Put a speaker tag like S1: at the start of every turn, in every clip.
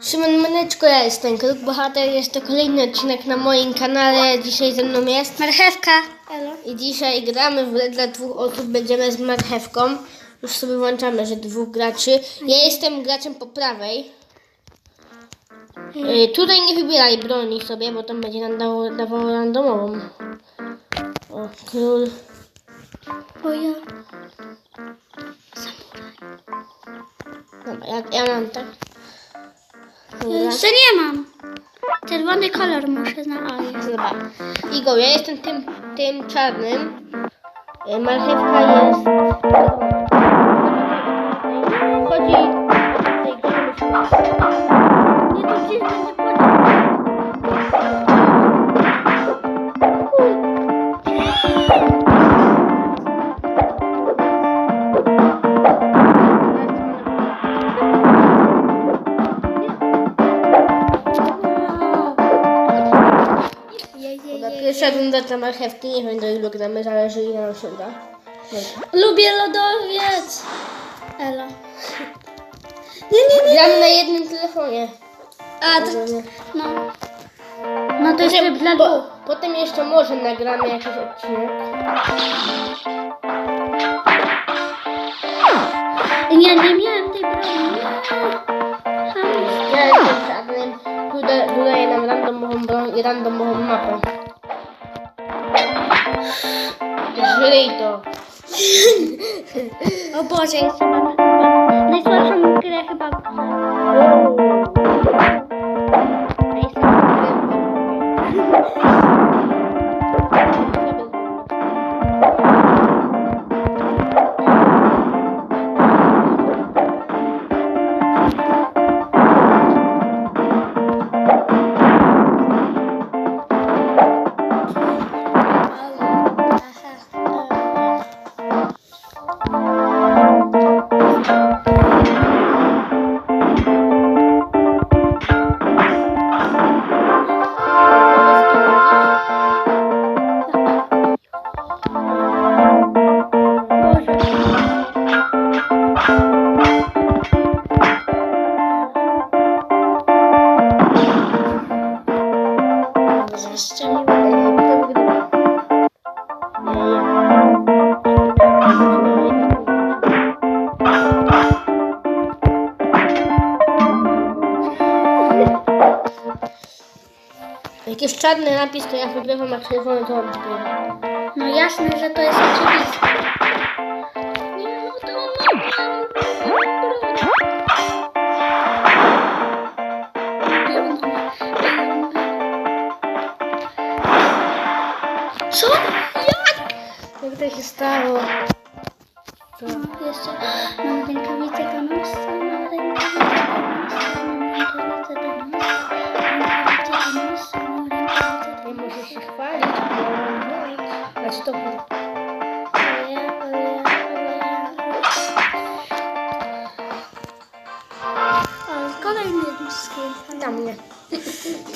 S1: Szymon Maneczko, ja jestem Kruk Bohater, jest to kolejny odcinek na moim kanale. Dzisiaj ze mną jest Marchewka.
S2: Elo.
S1: I dzisiaj gramy w grę dla dwóch osób, będziemy z marchewką. Już sobie włączamy, że dwóch graczy. Ja jestem graczem po prawej. Y, tutaj nie wybieraj broni sobie, bo tam będzie nam dało, dawało randomową. O, król.
S2: O ja.
S1: Dobra, ja, ja mam tak.
S2: Jeszcze nie mam. Czerwony kolor muszę znaleźć.
S1: Dobra. Igor, ja jestem tym, tym czarnym. Y, Marchewka jest. Pierwsza runda dla marchewki, nie wiem do ilu gramy, zależy ile nam się uda.
S2: Lubię lodowiec. Elo. Nie, nie, nie.
S1: Gramy na jednym telefonie.
S2: A, to, no. No to jest dla dwóch.
S1: potem jeszcze może nagramy jakiś odcinek.
S2: Nie, nie miałem tej broni.
S1: Ja jestem czarnym, tu da- nam randomową broń i randomową mapę. Żyj to.
S2: O Boże, ja chyba, chyba najsłabszą grę
S1: Napis, to ja wygrywam, a czerwony to on wygrywa.
S2: No jasne, że to jest oczywiste. Nie, no to Co? Jak?
S1: Jak to się stało? Co?
S2: No, jeszcze mam rękawice do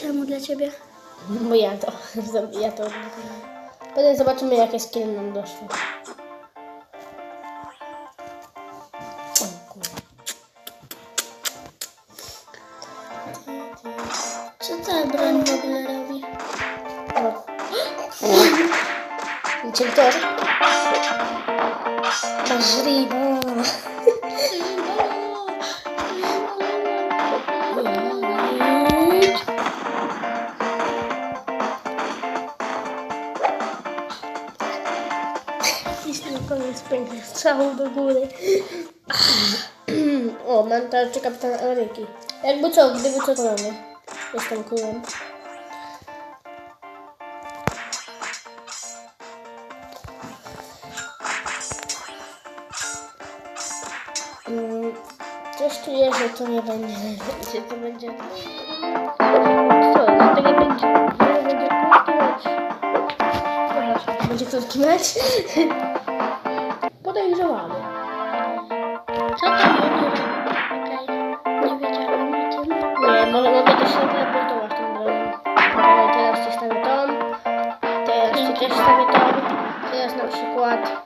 S2: Czemu dla ciebie?
S1: Bo ja to, ja to. Potem zobaczymy, jakie skiny nam doszły.
S2: Co ta broń w ogóle robi?
S1: Czym to? Masz strzałą do góry. O, mam tarczę kapitana Ameryki. Jakby co, gdyby co to mamy. Jestem królem. Mm, Coś czuję, że to nie będzie, że to będzie... Co, że to nie będzie... będzie krótki mecz. Będzie krótki mecz? Podejrzewamy.
S2: Co to? Okej, nie wiedziałam o tym.
S1: Nie, może mogę też się teleportować tą. Czekaj, teraz ci stawię tą. Teraz ci też stawię tą. Teraz na przykład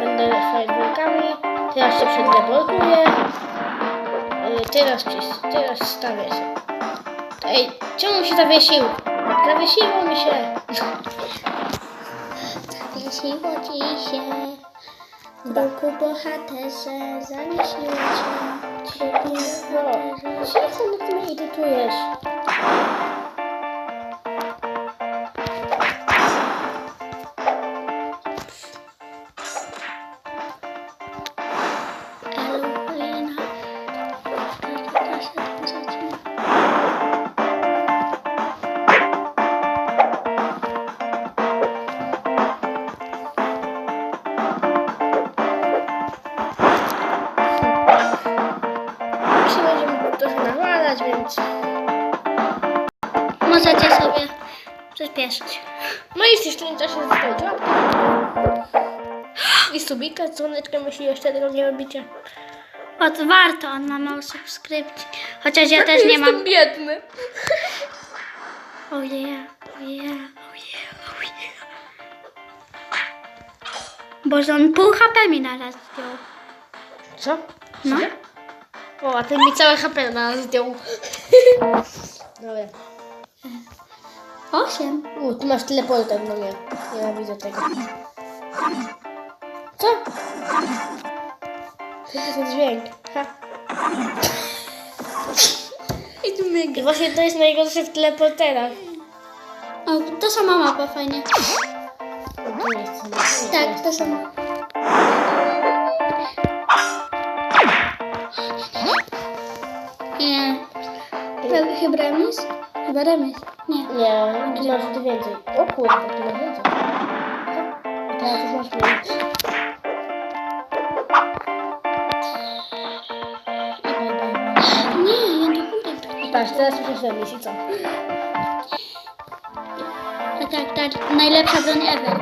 S1: będę fajerwerkami. Teraz się przedleportuję. Yy, teraz teraz stawię się. Ej, czemu się zawiesił? Zawiesiło mi się.
S2: Zawiesiło ci się. Boku bohaterze zawiesiło cię. Ciebie bohaterze.
S1: no ty mnie irytujesz. 5.
S2: Możecie sobie przyspieszyć.
S1: No i jeszcze nie czasie zdjęcia. Tak? I subika z dzwoneczkiem, jeśli jeszcze tego nie robicie.
S2: Odwarto, on ma mało subskrypcji. Chociaż ja też nie mam. Jestem biedny. Ojej, ojej, ojej, ojej. Boże, on pół HP mi na zdjął.
S1: Co?
S2: No. Sobie?
S1: O, a ten mi całe HP na zdjął. Dobra.
S2: Osiem.
S1: U, ty masz teleporter, no nie. Nienawidzę tego. Co? Co to jest dźwięk? Ha.
S2: I tu myga.
S1: I właśnie to jest najgorsze w teleporterach.
S2: O, to sama mapa, fajnie.
S1: O, tu jest. tu jest.
S2: Tak, to sama. Nie. Chyba- Chyba remis? Chyba remis. Nie.
S1: Nie, tu masz tu więcej. O kurde, tu masz więcej. A teraz już masz mniej.
S2: Nie, ja nie pójdę.
S1: Patrz, teraz już jest remis i co?
S2: A tak, tak. Najlepsza broń ever.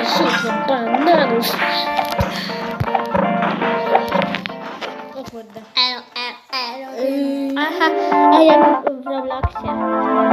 S1: Wyszyty bananusz. Kurde.
S2: Elo, elo, elo. Aha, a ja w Robloxie.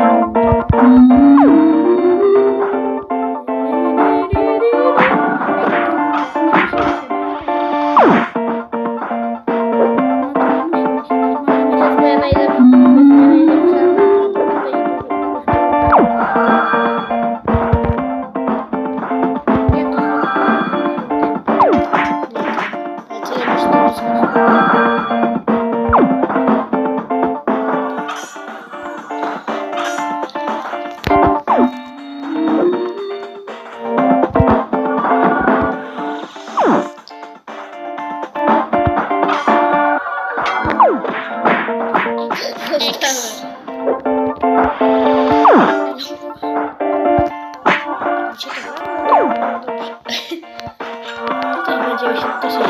S1: Będziemy się dosyć...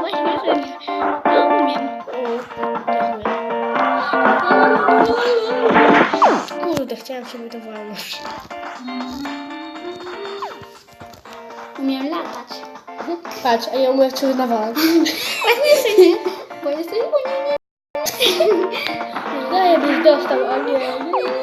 S2: Właśnie, że nie. Umiem.
S1: Kurde, chciałam sobie to walnąć.
S2: Umiem latać.
S1: Patrz, a ja umiem cię nawalać.
S2: Właśnie, że nie. Bo jesteś unijny.
S1: Daję byś dostał, a nie.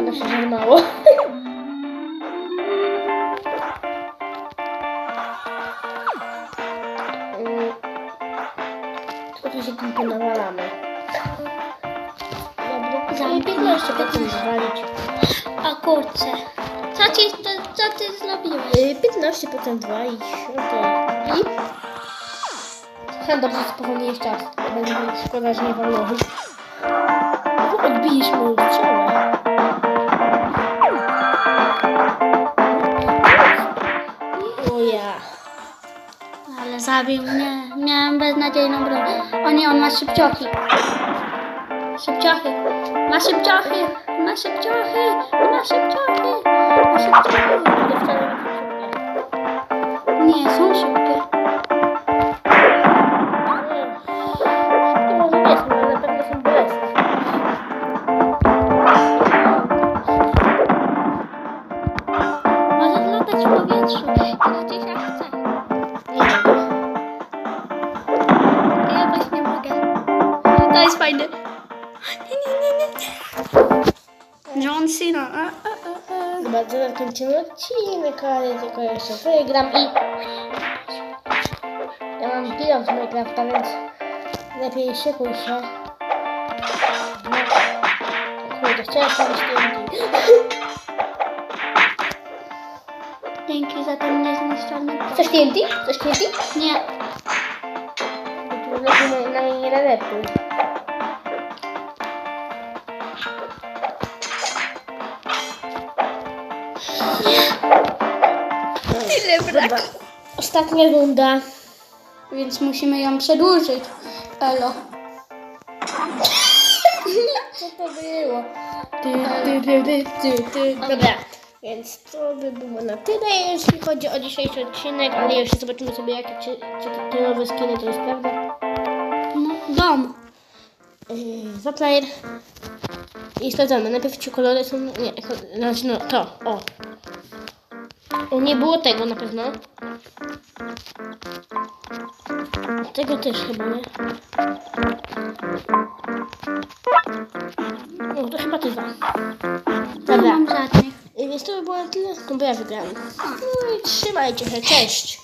S1: Zakładam się, że mało. Trochę się tym ponawalamy. Dobra,
S2: Za 15
S1: 15 zwalić.
S2: O kurczę. Co ci, to, co ty zrobiłeś?
S1: Y, 15 potem 2 i. I? Ha, dobrze, że spowolniłeś czas. Będzie szkoda, że nie walnąłeś. No, Odbijesz moją strzałę.
S2: Zabił mnie. Miałem beznadziejną broń. O nie, on ma szybciochy. Szybciochy. Ma szybciochy. Ma szybciochy. Ma szybciochy. Ma szybciochy.
S1: Nie są szybkie.
S2: Nie mogę. To jest fajne. Nie, nie, nie. Sino. A, a, a, a.
S1: Dobra, kończymy odcinek, ale tylko jeszcze wygram i... Ja mam pilot z Minecrafta, więc lepiej szykuj się. No. Kurde, chciałem stawić TNT.
S2: Dzięki za ten niezniszczalny.
S1: Chcesz TNT? Chcesz TNT?
S2: Nie.
S1: To lepiej na, mnie nie.
S2: Tyle
S1: Dobra, ostatnia runda.
S2: Więc musimy ją przedłużyć. Elo.
S1: Co to było? Ty, ty, ty, ty, ty, ty. Dobra, więc to by było na tyle, jeśli chodzi o dzisiejszy odcinek, ale jeszcze zobaczymy sobie, jakie czy, czy te- te nowe skiny to jest, prawda?
S2: No, dom.
S1: Yy, Zaplayer. I sprawdzamy. Najpierw ci kolory są. Nie, znaczy no to. O. o. Nie było tego na pewno. Tego też chyba nie. O, to chyba te dwa.
S2: Nie
S1: Dobra.
S2: mam żadnych.
S1: Więc to by było na tyle. No bo ja wygrałem. No i trzymajcie się. Cześć.